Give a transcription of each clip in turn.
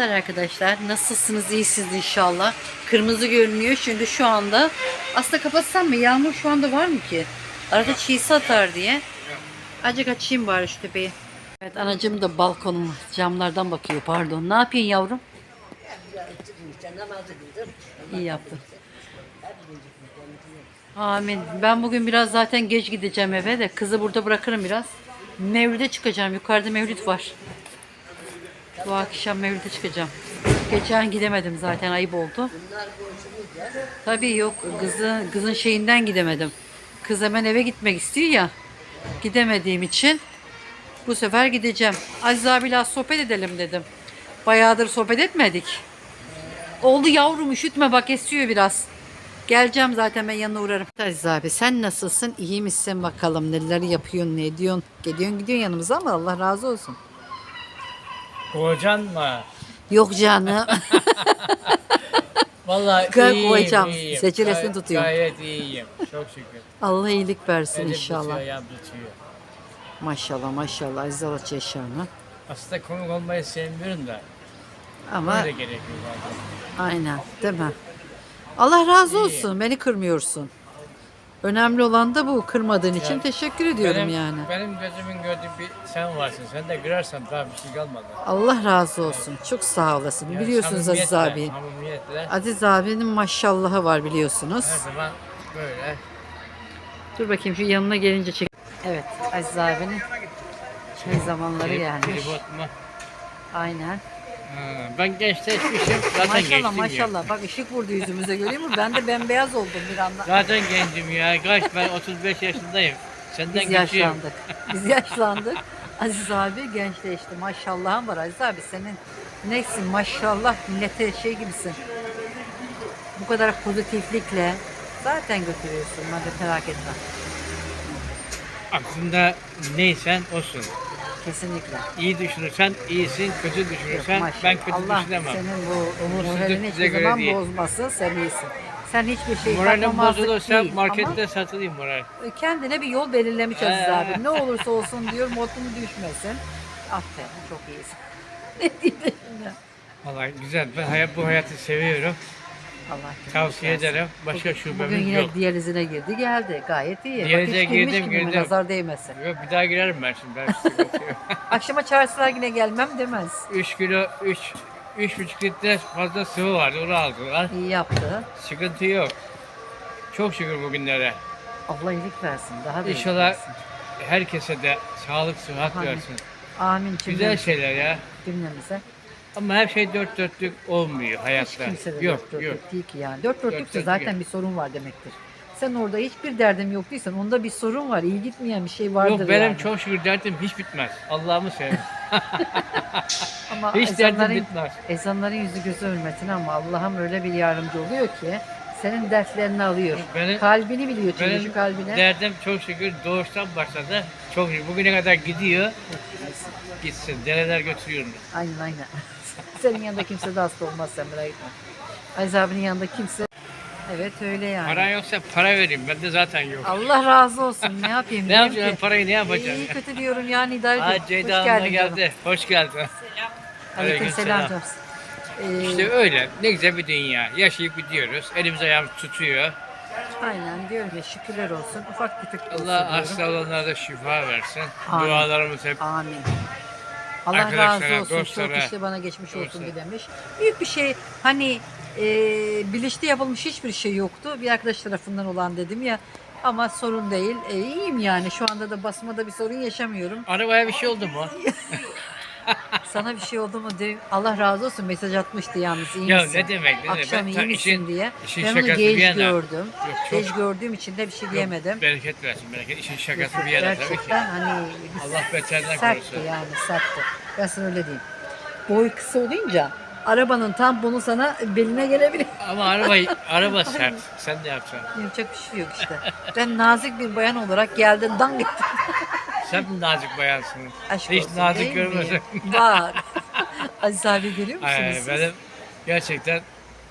Merhabalar arkadaşlar. Nasılsınız? İyisiniz inşallah. Kırmızı görünüyor. Şimdi şu anda aslında kapatsam mı? Yağmur şu anda var mı ki? Arada çiğsi atar diye. Azıcık açayım bari şu tepeyi. Evet anacığım da balkonum camlardan bakıyor pardon. Ne yapıyorsun yavrum? İyi yaptın. Amin. Ben bugün biraz zaten geç gideceğim eve de kızı burada bırakırım biraz. Mevlüt'e çıkacağım. Yukarıda mevlüt var. Bu akşam mevlüte çıkacağım. Geçen gidemedim zaten ayıp oldu. Tabii yok kızı, kızın şeyinden gidemedim. Kız hemen eve gitmek istiyor ya. Gidemediğim için bu sefer gideceğim. Aziz abiyle sohbet edelim dedim. Bayağıdır sohbet etmedik. Oldu yavrum üşütme bak esiyor biraz. Geleceğim zaten ben yanına uğrarım. Aziz abi sen nasılsın? İyi misin bakalım? Neler yapıyorsun? Ne ediyorsun? Geliyorsun gidiyorsun yanımıza ama Allah razı olsun. Kocan mı? Yok canım. Vallahi Gayet iyiyim, kovacağım. iyiyim. Seçilesini Gayet- tutuyorum. Gayet iyiyim. Çok şükür. Allah iyilik versin Elim inşallah. tutuyor, ayağım tutuyor. Maşallah maşallah Aziz Allah yaşağına. Aslında komik olmayı sevmiyorum da. Ama Böyle gerekiyor bazen. aynen değil mi? Allah razı olsun. Beni kırmıyorsun. Önemli olan da bu. Kırmadığın için teşekkür ediyorum benim, yani. Benim gözümün gördüğü bir sen varsın. Sen de girersen daha bir şey kalmadı. Allah razı olsun. Çok sağ olasın. Yani Biliyorsunuz Aziz samimiyetle, abi. Samimiyetle Aziz abinin maşallahı var biliyorsunuz. her zaman böyle. Dur bakayım şu yanına gelince çek. Evet Aziz abinin şey zamanları gelmiş. tripod mu? Aynen. Ha, ben gençleşmişim. Zaten Maşallah gençtim ya. maşallah. Bak ışık vurdu yüzümüze görüyor musun? Ben de bembeyaz oldum bir anda. Zaten gencim ya. Kaç ben 35 yaşındayım. Senden Biz küçüğüm. yaşlandık. Biz yaşlandık. Aziz abi gençleşti. Maşallahın var Aziz abi senin. Neysin maşallah millete şey gibisin. Bu kadar pozitiflikle zaten götürüyorsun. Hadi merak etme. Aklında neysen olsun. Kesinlikle. İyi düşünürsen iyisin, kötü düşünürsen maşallah. ben kötü Allah düşünemem. senin bu moralini bize hiçbir göre zaman değil. bozmasın. Sen iyisin. Sen hiçbir şey Moralim takmamazlık bozulursa değil. markette satılayım moral. Ama kendine bir yol belirlemiş Aziz Ee. abi. Ne olursa olsun diyor modunu düşmesin. Aferin çok iyisin. ne diyeyim şimdi? Vallahi güzel. Ben hayat, bu hayatı seviyorum. Allah Tavsiye versin. ederim. Başka Bugün şubemiz yine yok. diyalizine girdi geldi. Gayet iyi. Diyalize Bak hiç girmiş girdim, gibi girdim. Nazar değmesin. Yok bir daha girerim ben şimdi. Ben sıkıntı yok. Akşama çağırsalar yine gelmem demez. 3 kilo, 3 üç buçuk litre fazla sıvı vardı. Onu aldılar. İyi yaptı. Sıkıntı yok. Çok şükür bugünlere. Allah iyilik versin. Daha da iyilik İnşallah versin. herkese de sağlık, sıhhat Amin. versin. Amin Güzel cümlemize. şeyler ya. cümlemize. Ama her şey dört dörtlük olmuyor Hiç hayatta. kimse de Yok, dört dörtlük yok. değil ki yani. Dört dörtlükse dörtlük zaten yok. bir sorun var demektir. Sen orada hiçbir derdim yok değilsen onda bir sorun var. İyi gitmeyen bir şey vardır Yok benim yani. çok şükür derdim hiç bitmez. Allah'ımı severim. Ama hiç derdim bitmez. ezanların yüzü gözü hürmetine ama Allah'ım öyle bir yardımcı oluyor ki senin dertlerini alıyor. Benim- Kalbini biliyor şu kalbine. derdim çok şükür doğuştan başladı. Çok şükür bugüne kadar gidiyor. Gitsin. Dereler götürüyorum. Aynen aynen. Senin yanında kimse de hasta olmaz sen merak etme. Aziz abinin yanında kimse... Evet öyle yani. Para yoksa para vereyim. Bende zaten yok. Allah razı olsun. Ne yapayım? Ne diyeyim yapacağım? ki? Parayı ne yapacağım? İyi kötü diyorum yani. Aa Hoş Ceyda Hanım da geldin geldi. Hoş geldin. Aleyküm selam canım. Ee, İşte öyle. Ne güzel bir dünya. Yaşayıp gidiyoruz. Elimiz ayağımız tutuyor. aynen diyorum ya şükürler olsun. Ufak bir tık da olsa Allah diyorum. hasta olanlara da şifa versin. Amin. Dualarımız hep Amin. Allah Arkadaşlara, razı olsun. dostlara, Çok işte bana geçmiş olsun dostlara. bir demiş. Büyük bir şey hani e, bilinçli yapılmış hiçbir şey yoktu. Bir arkadaş tarafından olan dedim ya. Ama sorun değil. E, iyiyim yani. Şu anda da basmada bir sorun yaşamıyorum. Arabaya bir şey oldu mu? Sana bir şey oldu mu? De, Allah razı olsun mesaj atmıştı yalnız. İyi Ya misin? ne demek, ne Akşam demek? iyi misin işin- diye. işin ben onu şakası bir genç yana. gördüm. Yok, çok- Genç gördüğüm için de bir şey diyemedim. Bereket versin bereket. İşin şakası bir yana tabii ki. Gerçekten hani Allah beterden sertti korusun. yani sertti. Ben sana öyle diyeyim. Boy kısa olunca arabanın tamponu sana beline gelebilir. Ama araba araba sert. Sen ne yapacaksın? Yapacak bir şey yok işte. Ben nazik bir bayan olarak geldin dan gittin. Sen mi nazik bayansın? Aşk Hiç olsun, nazik değil miyim? Bak. Aziz abi görüyor musunuz Ay, siz? benim gerçekten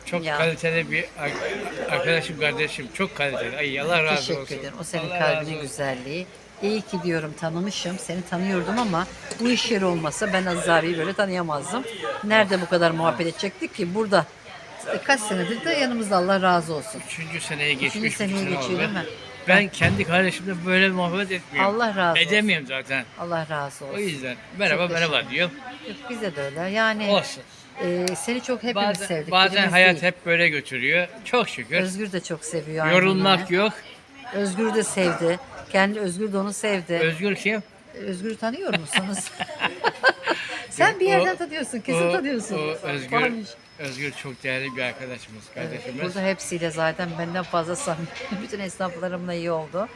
çok Ya. kaliteli bir ar- arkadaşım kardeşim çok kaliteli. Ay Allah razı Teşekkür olsun. ederim. O senin Allah razı kalbinin olsun. güzelliği. İyi ki diyorum tanımışım. Seni tanıyordum ama bu iş yeri olmasa ben Aziz abiyi böyle tanıyamazdım. Nerede bu kadar muhabbet edecektik ki? Burada. Kaç senedir de yanımızda Allah razı olsun. Üçüncü seneye geçmiş. seneye bir sene geçiyor değil mi? Ben kendi kardeşimle böyle muhabbet etmiyorum. Allah razı olsun. Edemiyorum zaten. Allah razı O olsun. yüzden merhaba Çok merhaba diyor. Yok, Bize de öyle. Yani Olsun. e, seni çok hepimiz Bazen, sevdik. bazen birimiz hayat değil. hep böyle götürüyor. Çok şükür. Özgür de çok seviyor. aynı Yorulmak bunu. yok. Özgür de sevdi. Kendi Özgür de onu sevdi. Özgür kim? Özgür'ü tanıyor musunuz? Sen bir yerden O- tanıyorsun, kesin o, tanıyorsun. O Özgür, Varmış. Özgür çok değerli bir arkadaşımız, kardeşimiz. Burada hepsiyle zaten benden fazla samimi. Bütün esnaflarımla iyi oldu.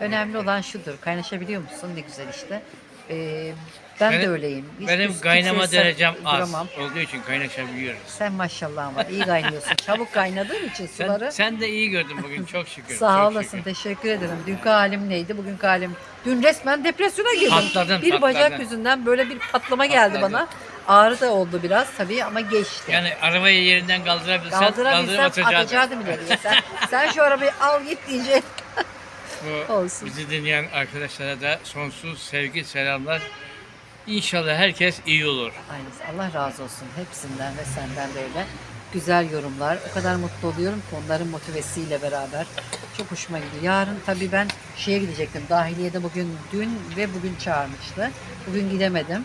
Önemli olan şudur. Kaynaşabiliyor musun? Ne güzel işte. Ee, ben de Benim- öyleyim. Hiç Benim kimseye kaynama sen- derecem az duramam. olduğu için kaynaşabiliyoruz. Sen maşallah var. iyi kaynıyorsun. Çabuk kaynadığın için Sen, suları. sen de iyi gördün bugün çok şükür. Sağ çok olasın. şükür. Teşekkür ederim. Dünkü halim neydi? Bugünkü halim. Dün resmen depresyona girdim. Patladın, bir bacak patladın. yüzünden böyle bir patlama geldi Patladın. bana. Ağrı da oldu biraz tabii ama geçti. Yani arabayı yerinden kaldırabilsen Kaldırabilsem kaldırıp atacaksın. atacaktım ileriye. Sen, sen şu arabayı al git diyeceksin. Bu Olsun. bizi dinleyen arkadaşlara da sonsuz sevgi, selamlar. İnşallah herkes iyi olur. Aynısı. Allah razı olsun hepsinden ve senden de öyle. Güzel yorumlar. O kadar mutlu oluyorum ki onların motivesiyle beraber. Çok hoşuma gidiyor. Yarın tabii ben şeye gidecektim. Dahiliyede bugün dün ve bugün çağırmıştı. Bugün gidemedim.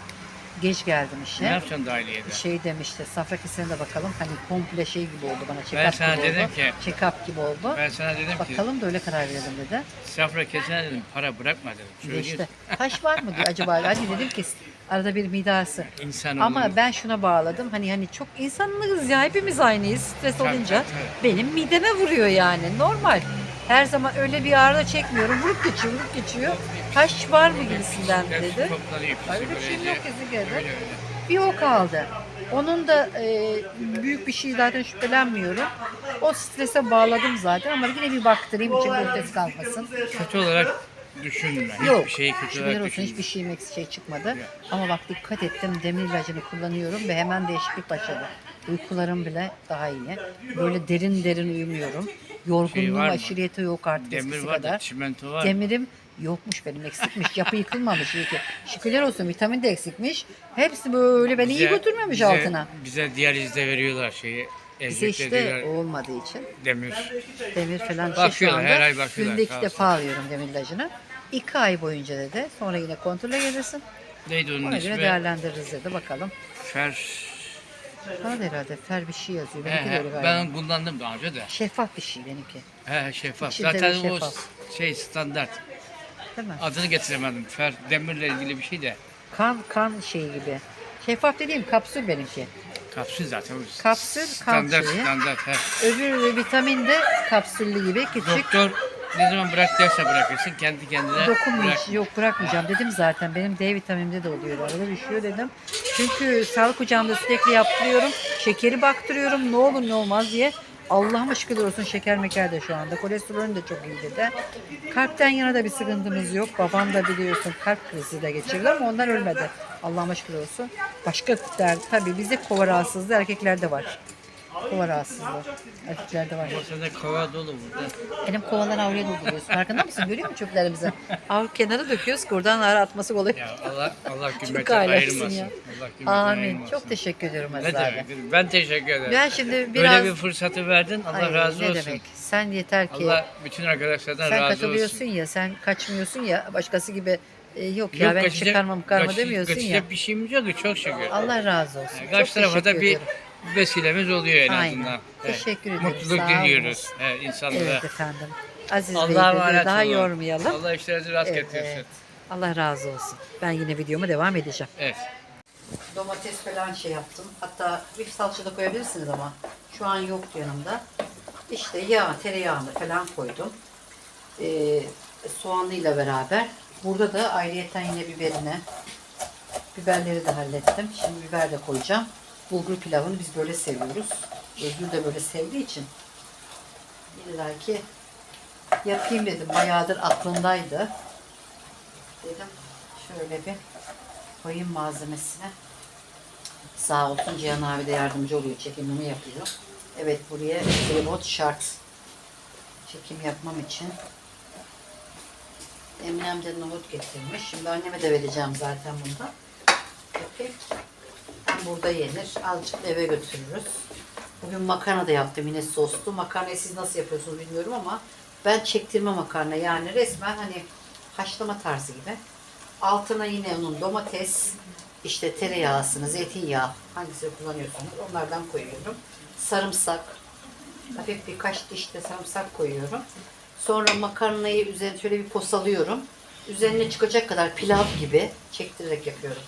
Geç geldim işe. Ne yapacaksın dahiliyede? şey demişti. Safra kesene de bakalım. Hani komple şey gibi oldu bana. Check Ben sana gibi dedim oldu. ki- Check up gibi oldu. Ben sana dedim ki Bakalım da öyle karar verelim dedi. safra kesene dedim para bırakma dedim. Söylüyorsun. İşte taş var mı diyor acaba? Hadi dedim ki arada bir midası. İnsan Ama ben şuna bağladım. Hani hani çok insanlığız ya hepimiz aynıyız. Stres Tabii, olunca tabii, benim mideme vuruyor yani. Normal. Her zaman öyle bir ağrı da çekmiyorum. Vurup geçiyor, vurup geçiyor. Taş var mı gibisinden dedi. Öyle bir şey yok öyle. Bir o kaldı. Onun da e, büyük bir şey zaten şüphelenmiyorum. O strese bağladım zaten ama yine bir baktırayım için stres kalmasın. Kötü olarak düşünme. Yok. Hiçbir şeyi kötü Şükürler olarak olsun düşünme. hiçbir şeyim eksik şey çıkmadı. Ama bak dikkat ettim demir ilacını kullanıyorum ve hemen değişiklik başladı. Uykularım bile daha iyi. Böyle derin derin uyumuyorum. Yorgunluğum Şey var mı? aşiriyeti yok artık Demir eskisi var da kadar. çimento var. Demirim yokmuş benim eksikmiş. Yapı yıkılmamış iyi ki. Şükürler olsun vitamin de eksikmiş. Hepsi böyle beni iyi götürmemiş bize- altına. Bize diyalizde veriyorlar şeyi. Bize Enjekte işte ediyorlar. olmadığı için Demir. demir falan şey şu Bakıyorlar, anda her ay bakıyorlar, günde iki sağ defa alıyorum demir ilacını. İki ay boyunca dedi. Sonra yine kontrole gelirsin. Neydi onun Ona göre ismi? değerlendiririz dedi. Bakalım. Fer. Da herhalde fer bir şey yazıyor. He, Benimki de he, öyle galiba. ben kullandım daha önce de. Şeffaf bir şey benimki. He, şeffaf. İçinde Zaten bir o şeffaf. şey standart. Değil mi? Adını getiremedim. Fer demirle ilgili bir şey de. Kan kan şeyi gibi. Şeffaf dediğim kapsül benimki. Kapsül zaten. o Kapsül, kan standart, şeyi. standart. He. Öbür vitamin de kapsüllü gibi küçük. Doktor ne zaman bırak derse bırakırsın kendi kendine Dokunmayacağım. bırak. Yok bırakmayacağım dedim zaten. Benim D vitaminimde de oluyor. Arada düşüyor dedim. Çünkü sağlık ocağımda sürekli yaptırıyorum. Şekeri baktırıyorum. Ne olur ne olmaz diye. Allah'ıma şükürler olsun şeker meker de şu anda. Kolesterolün de çok iyi de. Kalpten yana da bir sıkıntımız yok. Babam da biliyorsun kalp krizi de geçirdi ama ondan ölmedi. Allah'ıma şükür olsun. Başka der, tabii bizde kova rahatsızlığı erkeklerde var. Kova rahatsızlığı. Erkeklerde var. Sende kova dolu burada. Benim kovalar avluya dolduruyoruz. Farkında mısın? Görüyor musun çöplerimizi? Avlu kenara döküyoruz. ki Oradan ağrı atması kolay. Ya Allah Allah alemsin ayırmasın. ya. Allah gümrüten Amin. ayırmasın. Çok teşekkür ediyorum Ne Aziz abi. demek? Ben teşekkür ederim. Ben şimdi biraz... Böyle bir fırsatı verdin. Allah Ay, razı ne olsun. demek? Sen yeter ki... Allah bütün arkadaşlardan sen razı katılıyorsun olsun. ya, sen kaçmıyorsun ya, başkası gibi e, yok ya Yok, ben kaçacak- çıkarmam karma kaç- demiyorsun kaçacak ya. bir şeyimiz yok ki çok şükür. Allah razı olsun. Yani Çok Karşı tarafa da bir ediyorum. Vesilemiz oluyor en Aynen. azından. Teşekkür ederim, Mutluluk sağ diliyoruz he, insanlara. Evet efendim. Aziz Bey'i Allah'a emanet daha olun. yormayalım. Allah işlerinizi rast Evet. getirsin. Allah razı olsun. Ben yine videoma devam edeceğim. Evet. Domates falan şey yaptım. Hatta bir salça da koyabilirsiniz ama şu an yoktu yanımda. İşte yağ, tereyağını falan koydum. Ee, soğanıyla beraber. Burada da ayrıyeten yine biberine. Biberleri de hallettim. Şimdi biber de koyacağım. Bulgur pilavını biz böyle seviyoruz. Özgür de böyle sevdiği için. İlla ki yapayım dedim. Bayağıdır aklımdaydı. Dedim şöyle bir koyayım malzemesine. Sağ olsun Cihan abi de yardımcı oluyor. Çekimimi yapıyor. Evet buraya tripod şart. Çekim yapmam için. Eminem de nohut getirmiş. Şimdi anneme de vereceğim zaten bundan. Okey. Burada yenir. Azıcık eve götürürüz. Bugün makarna da yaptım yine soslu. Makarnayı siz nasıl yapıyorsunuz bilmiyorum ama ben çektirme makarna yani resmen hani haşlama tarzı gibi. Altına yine onun domates, işte tereyağısını, zeytinyağı hangisini kullanıyorsanız onlardan koyuyorum. Sarımsak, hafif birkaç diş de sarımsak koyuyorum. Sonra makarnayı üzerine şöyle bir posalıyorum. Üzerine çıkacak kadar pilav gibi çektirerek yapıyorum.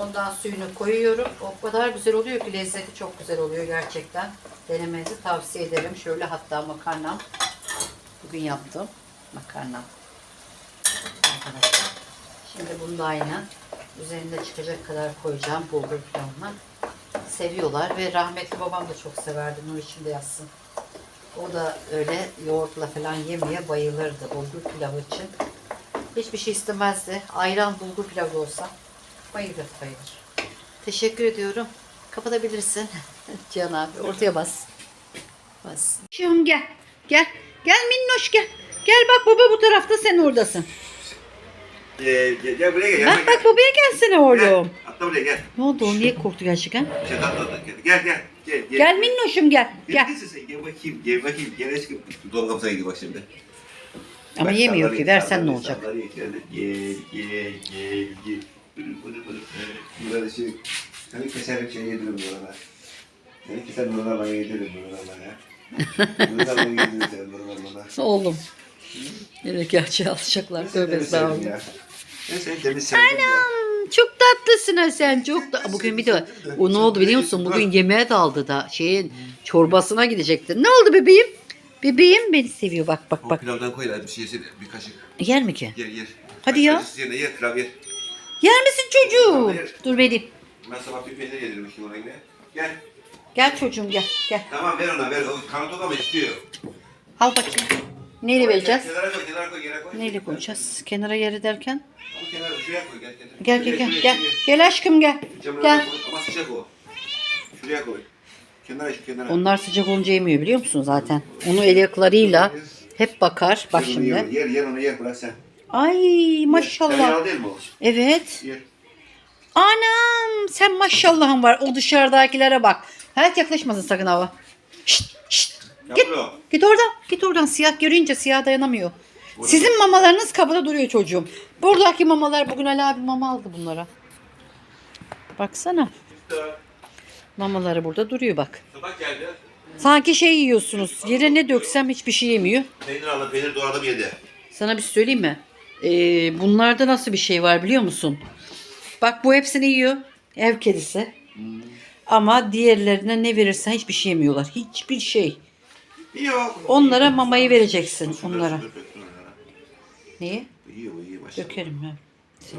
Ondan suyunu koyuyorum. O kadar güzel oluyor ki lezzeti çok güzel oluyor gerçekten. Denemenizi tavsiye ederim. Şöyle hatta makarnam. Bugün yaptım. Makarnam. Arkadaşlar. Şimdi bunu da aynen üzerinde çıkacak kadar koyacağım bulgur pilavına. Seviyorlar ve rahmetli babam da çok severdi. Nur içinde yatsın. O da öyle yoğurtla falan yemeye bayılırdı bulgur pilavı için. Hiçbir şey istemezdi. Ayran bulgur pilavı olsa bayılır bayılır. Teşekkür ediyorum. Kapatabilirsin. Cihan abi ortaya bas. Bas. Şum gel. Gel. Gel minnoş gel. Gel bak baba bu tarafta sen oradasın. Gel, gel, gel buraya gel. gel, Bak bak babaya gelsene oğlum. Gel, atla buraya gel. Ne oldu o niye korktu gerçekten? Şey, atla, atla, gel, gel, gel, gel, gel. Gel minnoşum gel. Gel. Gel. sen, gel bakayım, gel bakayım, gel aşkım. Dolap kapısına gidiyor bak şimdi. Ama Bak, yemiyor ki versen ne olacak? Gel, gel, gel, gel, Burada şey, hani keserim şey yedirim buralar. Hani keser buralar bana yedirim buralar ya. Buralar bana yedirim sen buralar bana. Oğlum. Evet gerçi alacaklar. Tövbe estağfurullah. Ben seni ya. Çok tatlısın ha sen çok da. Bugün bir de o ne oldu biliyor musun? Bugün yemeğe daldı da şeyin çorbasına gidecekti. Ne oldu bebeğim? Bebeğim beni seviyor bak bak O bak. pilavdan koy lan bir şey yesene, bir kaşık. Yer mi ki? Yer yer. Hadi ya. Kaşık yerine yer, pilav yer. Yer misin çocuğum? Dur vereyim. Ben sabah bir peynir yedirmiştim ona yine. Gel. Gel çocuğum gel gel. Tamam ver ona ver. O kanat ama istiyor. Al bakayım. Neyle vereceğiz? Kenara koy, kenara koy, kenara koy. Neyle koyacağız? Kenara yeri derken? Ama kenara şuraya koy, gel. Gel gel gel gel. Gel aşkım gel. Gel. Gel. Ama sıcak o. Şuraya koy. Kenara şu kenara. Onlar sıcak olunca yemiyor biliyor musun zaten? Onu el yaklarıyla hep bakar. Bak Yer onu, şimdi. Yer, yer, yer onu yer bırak sen. Ay maşallah. Tereyağlı değil mi o? Evet. Yer. Anam sen maşallahın var. O dışarıdakilere bak. Hayat yaklaşmasın sakın hava. Şşt, şşt. Git. Yavru. Git oradan. Git oradan. Siyah görünce siyah dayanamıyor. Sizin mamalarınız kapıda duruyor çocuğum. Buradaki mamalar bugün Ali abi mama aldı bunlara. Baksana. Mamaları burada duruyor bak. Sabah geldi. Sanki şey yiyorsunuz. Yere ne döksem hiçbir şey yemiyor. Peynir aldı, peynir doğradım yedi. Sana bir şey söyleyeyim mi? Ee, bunlarda nasıl bir şey var biliyor musun? Bak bu hepsini yiyor. Ev kedisi. Ama diğerlerine ne verirsen hiçbir şey yemiyorlar. Hiçbir şey. Yok. Onlara mamayı vereceksin. Onlara. Dur, dur, dur. Niye? İyi o iyi. Dökerim ben.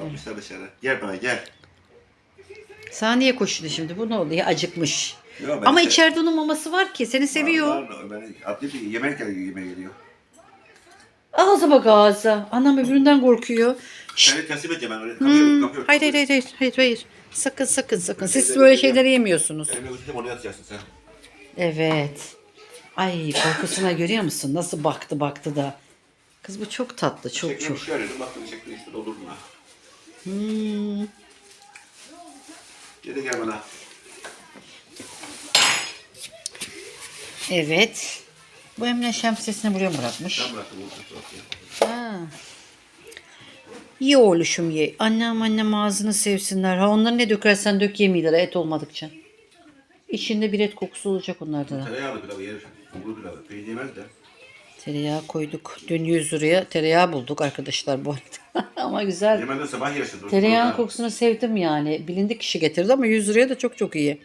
Almışlar dışarı. Gel bana gel. Sana niye koştu şimdi? Bu ne oldu ya? Acıkmış. Yo, Ama se- içeride onun maması var ki. Seni seviyor. Var, var, Ben yemek geliyor, yemeğe geliyor. Ağza bak ağza. Anam öbüründen korkuyor. Şşt. Teslim edeceğim ben. Hmm. Kapıyorum, kapıyorum. Hayır hayır hayır hayır hayır hayır. Sakın sakın sakın. Siz böyle şeyleri yemiyorsunuz. Elimle götüreceğim onu yatacaksın sen. Evet. Ay korkusuna görüyor musun? Nasıl baktı baktı da. Kız bu çok tatlı çok Şeker çok. bir şey arıyordum. Baktım şeker işte doldurdum ha. Hmm. Gel de gel bana. Evet. Bu Emine şemsiyesini buraya mı bırakmış? Ben bıraktım onu. Ha. Ye oğluşum ye. Annem annem ağzını sevsinler. Ha onları ne dökersen dök yemiyorlar et olmadıkça. İçinde bir et kokusu olacak onlarda da. Tereyağlı pilavı yer. Bulgur pilavı. Peynir yemez de. Tereyağı koyduk. Dün 100 liraya tereyağı bulduk arkadaşlar bu arada. Ama güzel. Yemeden sabah yersin. dur. Tereyağın Dur, kokusunu sevdim yani. Bilindik kişi getirdi ama 100 liraya da çok çok iyi.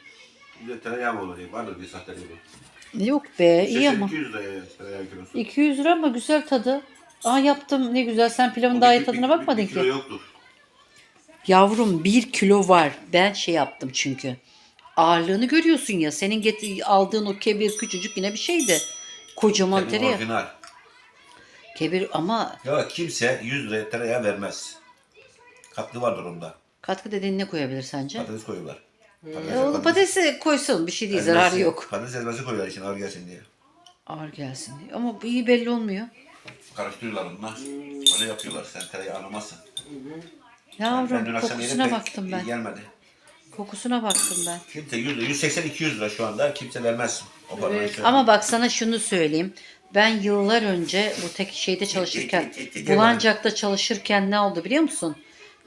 Bir de tereyağı mı olur. Vardır bir sahte gibi. Yok be iyi ama. 200 liraya tereyağı kilosu. 200 lira ama güzel tadı. Aa yaptım ne güzel. Sen pilavın daha iyi tadına bakmadın ki. yoktur. Yavrum bir kilo var. Ben şey yaptım çünkü. Ağırlığını görüyorsun ya. Senin getir, aldığın o kebir küçücük yine bir şeydi. Kocaman Senin tereyağı. orijinal. Kebir ama Ya kimse 100 liraya tereyağı vermez. Katkı vardır onda. katkı dediğin ne koyabilir sence? Patates koyuyorlar. E, onu patatesi koysun bir şey değil zararı Ezmesi- yok. Patates ezmesi koyuyorlar için ağır gelsin diye. Ağır gelsin diye. Ama bu iyi belli olmuyor. Karıştırıyorlar bunlar. Öyle yapıyorlar. Sen tereyağı anlamazsın. Ben Yavrum akşam yedim kokusuna pek baktım iyi ben. gelmedi. Kokusuna baktım ben. Kimse 100 180-200 lira şu anda. Kimse vermez. O parayı şöyle. Ama bak sana şunu söyleyeyim. Ben yıllar önce bu tek şeyde çalışırken, Bulancak'ta çalışırken ne oldu biliyor musun?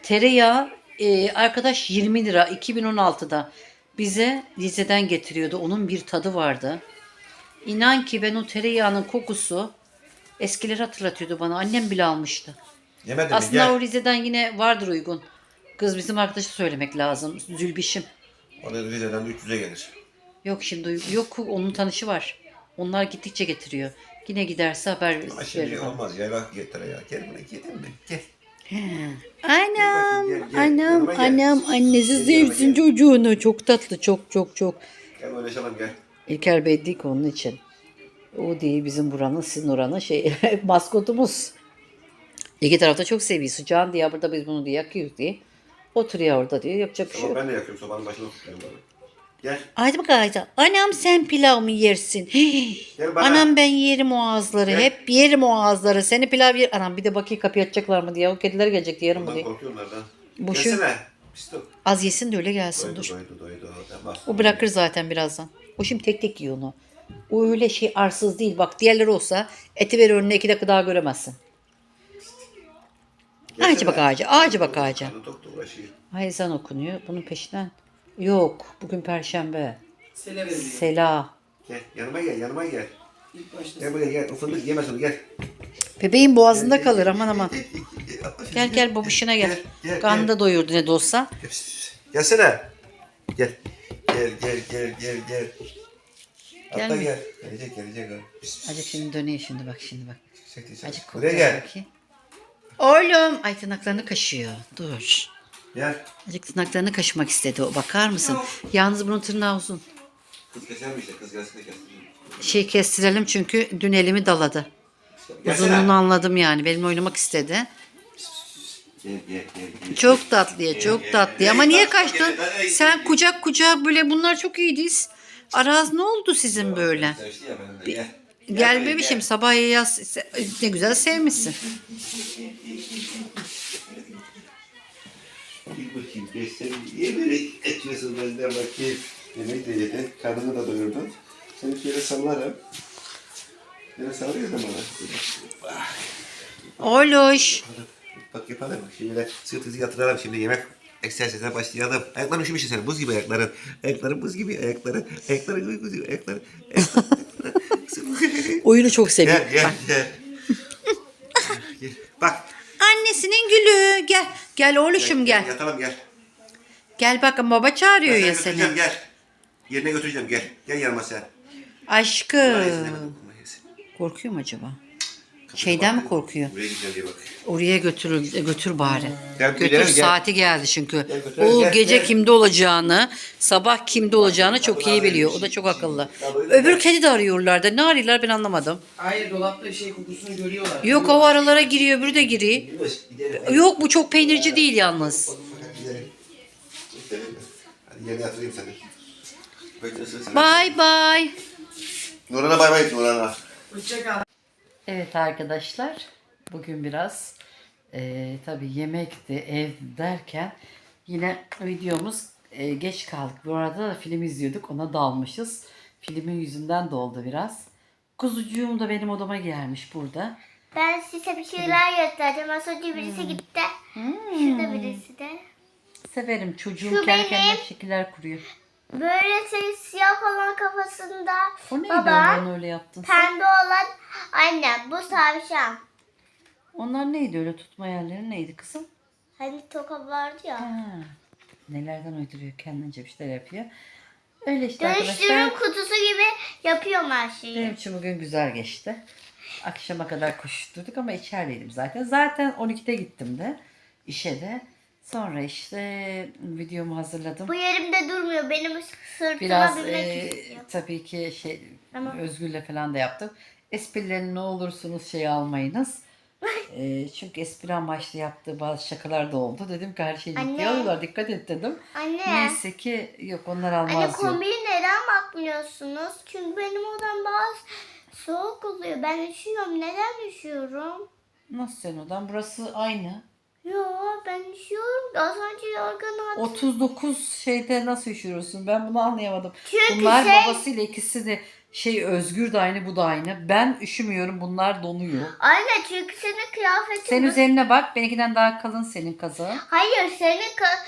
Tereyağı e, arkadaş 20 lira 2016'da bize Rize'den getiriyordu. Onun bir tadı vardı. İnan ki ben o tereyağının kokusu eskileri hatırlatıyordu bana. Annem bile almıştı. Yemedin mi? Aslında o Rize'den yine vardır uygun. Kız bizim arkadaşı söylemek lazım. Zülbişim. O da Rize'den de 300'e gelir. Yok şimdi yok onun tanışı var. Onlar gittikçe getiriyor. Yine giderse haber Ama şimdi olmaz. Bak gel tereyağı. Gel buraya yedin mi? Gel. Anam, Gel, gel, gel. anam, Yanıma gel. anam, annesi sevsin çocuğunu. Çok tatlı, çok çok çok. Gel uğraşalım gel. İlker Bey ki onun için. O değil bizim buranın, sizin oranın şey maskotumuz. İki tarafta çok seviyor. Sıcağın diye burada biz bunu diye yakıyoruz diye. Oturuyor orada diyor. Yapacak bir şey yok. ben de yakıyorum sobanın başına tutuyorum böyle. Gel. Haydi bak Ayda. Anam sen pilav mı yersin? Gel bana. Anam ben yerim o ağızları. Gel. Hep yerim o ağızları. Seni pilav yer. Anam bir de bakayım kapıyı açacaklar mı diye. O kediler gelecek diye yarın mı Bundan diye. korkuyorum onlardan. Boşu. Gelsene. Pislik. Az yesin de öyle gelsin Doydu dur. doydu doydu. Tamam. O bırakır zaten birazdan. O şimdi tek tek yiyor onu. O öyle şey arsız değil. Bak diğerleri olsa eti ver önüne iki dakika daha göremezsin. Gelsene. Ağacı bak ağaca. Ağacı bak ağaca. Karnı tok da uğraşıyor. Hay ezan okunuyor. Bunun peşinden. Yok. Bugün perşembe. Sele veriliyor. Sela. Gel yanıma gel yanıma gel. İlk başta Gel buraya gel. O fındık yemez onu gel. Bebeğin boğazında kalır aman aman. Gel gel babuşuna gel. Gel, gel, Karnı da doyurdu ne de olsa. Gel. Gelsene. Gel. Gel gel gel gel gel. Atla Gelme. gel. Gelecek gelecek. o. Pis, pis, Acık şimdi dönüyor şimdi bak şimdi bak. yüksek değil, Acık Buraya kokla gel. bakayım. Oğlum. Ay tırnaklarını kaşıyor. Dur. Gel. Acık tırnaklarını kaşımak istedi o. Bakar mısın? Yalnız bunun tırnağı uzun. Kız keser mi işte? Kız gelsin de. Şey kestirelim çünkü dün elimi daladı. Gelsene. Uzunluğunu anladım yani. Benimle oynamak istedi. Gel gel gel. gel. Çok tatlıya, çok tatlıya. Ama niye kaçtın? Gel, Sen gel. kucak kucak böyle bunlar çok iyiydiz. Araz ne oldu sizin böyle? Sevişti ya benim de, Gel. Gel bebişim sabah yaz ne güzel sevmişsin. Bir bakayım. Geç sen niye böyle kaçıyorsun benden bakayım. Yemek de yedin. Karnını da doyurdun. Seni şöyle sallarım. Şöyle sallıyorsun bana. Oloş. Bak yapalım. Şöyle sırtınızı yatıralım şimdi yemek egzersizine başlayalım. Ayakların üşümüş senin. Buz gibi ayakların. Ayakların buz gibi ayakların. Ayakların buz gibi ayakların. Oyunu çok seviyor. gel gel gel. Gel. Bak. Annesinin gülü. Gel. Gel oğluşum gel. Yatalım gel. Gel bakın baba çağırıyor Ben ya seni götüreceğim gel. Yerine götüreceğim gel. Gel yanıma sen. Aşkım. demedim. Korkuyor mu acaba? Şeyden mi korkuyor? Buraya gideceğim diye bak. Oraya götür götür bari. Gel, götür gidelim, gel. saati geldi çünkü. Gel, götürelim, o gel, gece gel. kimde olacağını, sabah kimde olacağını çok iyi biliyor. O da çok akıllı. Öbür kedi de arıyorlardı. Ne arıyorlar ben anlamadım. Hayır dolapta şey kokusunu görüyorlar. Yok o aralara giriyor, öbürü de giriyor. Gidelim. Yok bu çok peynirci değil yalnız. Gidelim. Hadi yerine yatırayım seni. Beklesin seni. Bay bay. Nurhan'a bay bay Nurhan'a. Hoşçakal. Evet arkadaşlar, bugün biraz eee tabii yemekti, ev derken yine videomuz eee, geç kaldık. Bu arada da film izliyorduk, ona dalmışız. Filmin yüzünden de oldu biraz. Kuzucuğum da benim odama gelmiş burada. Ben size bir şeyler göstereceğim. Az önce birisi gitti. Şurada birisi de. Severim çocuğum Şu kendi kendine benim. şekiller kuruyor. Böyle şey siyah olan kafasında O neydi baba, öyle onu öyle yaptın sen? pembe olan annem. Bu tavşan. Onlar neydi öyle tutma yerleri neydi kızım? Hani toka vardı ya. Ha, nelerden uyduruyor kendince bir şeyler yapıyor. Öyle işte Dönüştürüm arkadaşlar. kutusu gibi yapıyorum her şeyi. Benim için bugün güzel geçti. Akşama kadar koşturduk ama içerideydim zaten. Zaten 12'de gittim de işe de. Sonra işte videomu hazırladım. Bu yerimde durmuyor. Benim sırtıma Biraz e, istiyor. tabii ki şey Tamam. Özgür'le falan da yaptım. Esprilerini ne olursunuz şey almayınız. E, çünkü espri amaçlı yaptığı bazı şakalar da oldu. Dedim ki her şeyi alıyorlar. Dikkat et dedim. Anne. Neyse ki yok onlar almaz Anne kombiyi neden bakmıyorsunuz? Çünkü benim odam bazı Soğuk oluyor. Ben üşüyorum. Neden üşüyorum? Nasıl senin odan? Burası aynı. Yo ben üşüyorum. Az önce yorganı attım. 39 şeyde nasıl üşüyorsun? Ben bunu anlayamadım. Çünkü Bunlar şey- babasıyla ikisi de şey Özgür de aynı bu da aynı. Ben üşümüyorum bunlar donuyor. Anne çünkü senin kıyafetin... Sen üzerine bak benimkinden daha kalın senin kazağın. Hayır senin ka-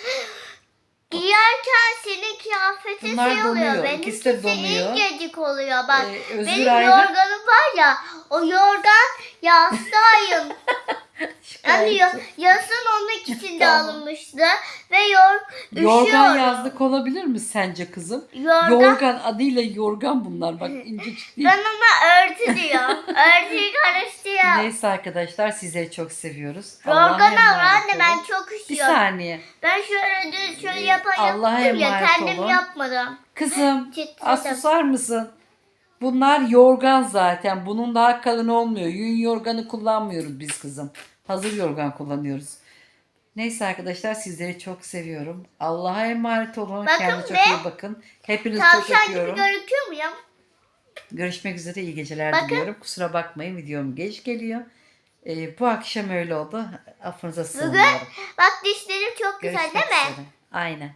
Giyerken senin kıyafetin Bunlar şey oluyor. donuyor. Benimkisi İkisi de donuyor. incecik oluyor. Bak Ee, Özgür benim ayrı. yorganım var ya o yorgan yastayım. yani ya, yazın onun ikisinde Tamam. alınmıştı. Ve yor, Yorgan üşüyorum. yazlık olabilir mi sence kızım? Yorgan. Yorgan adıyla yorgan bunlar. Bak incecik değil. Ben ona örtü diyorum. Örtüyü karıştırıyorum. Neyse arkadaşlar sizleri çok seviyoruz. Allah'a Yorgan al emanet anne olun. ben çok Bir üşüyorum. saniye. Ben şöyle düz şöyle yapan Allah'a yaptım ya emanet kendim olun. yapmadım. Kızım Titredim. az susar mısın? Bunlar yorgan zaten. Bunun daha kalın olmuyor. Yün yorganı kullanmıyoruz biz kızım. Hazır yorgan kullanıyoruz. Neyse arkadaşlar sizleri çok seviyorum. Allah'a emanet olun. Bakın Kendinize çok be. iyi bakın. Hepinizi çok Tavşan gibi öpüyorum. gözüküyor muyum? Görüşmek üzere. iyi geceler Bakın. diliyorum. Kusura bakmayın videom geç geliyor. Ee, bu akşam öyle oldu. Affınıza Bugün sığınıyorum. bak dişlerim çok güzel Görüşmek değil mi? üzere. Aynen.